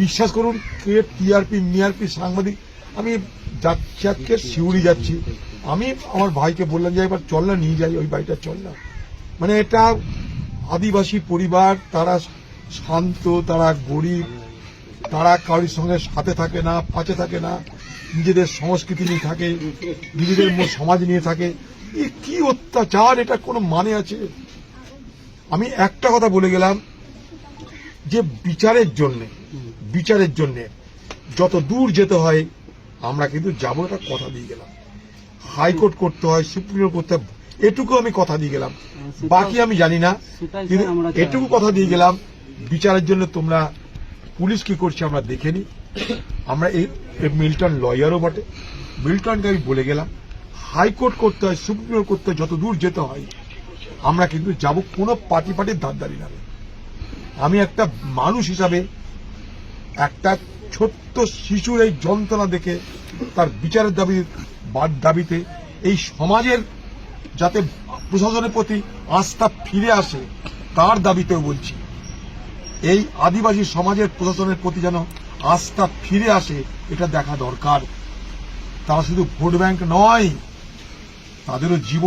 বিশ্বাস করুন, কে টিআরপি মিআরপি সাংবাদিক, আমি যাচ্ছি শিউরি যাচ্ছি। আমি আমার ভাইকে বললাম যে এবার চল না, নিয়ে যাই, ওই বাড়িটা চল না। মানে এটা আদিবাসী পরিবার, তারা শান্ত, তারা গরিব, তারা কারোর সঙ্গে সাথে থাকে না পাচে থাকে না, নিজেদের সংস্কৃতি নিয়ে থাকে, নিজেদের সমাজ নিয়ে থাকে। এ কি অত্যাচার, এটা কোনো মানে আছে? আমি একটা কথা বলে গেলাম যে, বিচারের জন্য বিচারের জন্য। যত দূর যেতে হয় আমরা কিন্তু যাব একটা কথা দিয়ে গেলাম। হাইকোর্ট করতে হয় সুপ্রিম কোর্ট করতে হয় এটুকু আমি কথা দিয়ে গেলাম। বাকি আমি জানি না। কিন্তু। এটুকু কথা দিয়ে গেলাম বিচারের জন্য তোমরা পুলিশ কি করছে আমরা দেখে নি। আমরা এই মিল্টন লয়ারও বটে। মিল্টনকে আমি বলে গেলাম হাইকোর্ট করতে হয় সুপ্রিম কোর্ট করতে হয় যত দূর যেতে হয় আমরা কিন্তু যাব কোনো পার্টি পার্টির ধারদারি না। আমি একটা মানুষ হিসাবে একটা ছোট্ট শিশুর এই যন্ত্রণা দেখে তার বিচারের দাবি দাবিতে এই সমাজের যাতে প্রশাসনের প্রতি আস্থা ফিরে আসে, তার দাবিতেও বলছি, এই আদিবাসী সমাজের প্রশাসনের প্রতি যেন আস্থা ফিরে আসে, এটা দেখা দরকার। তারা শুধু ভোট ব্যাংক নয়, তাদেরও জীবন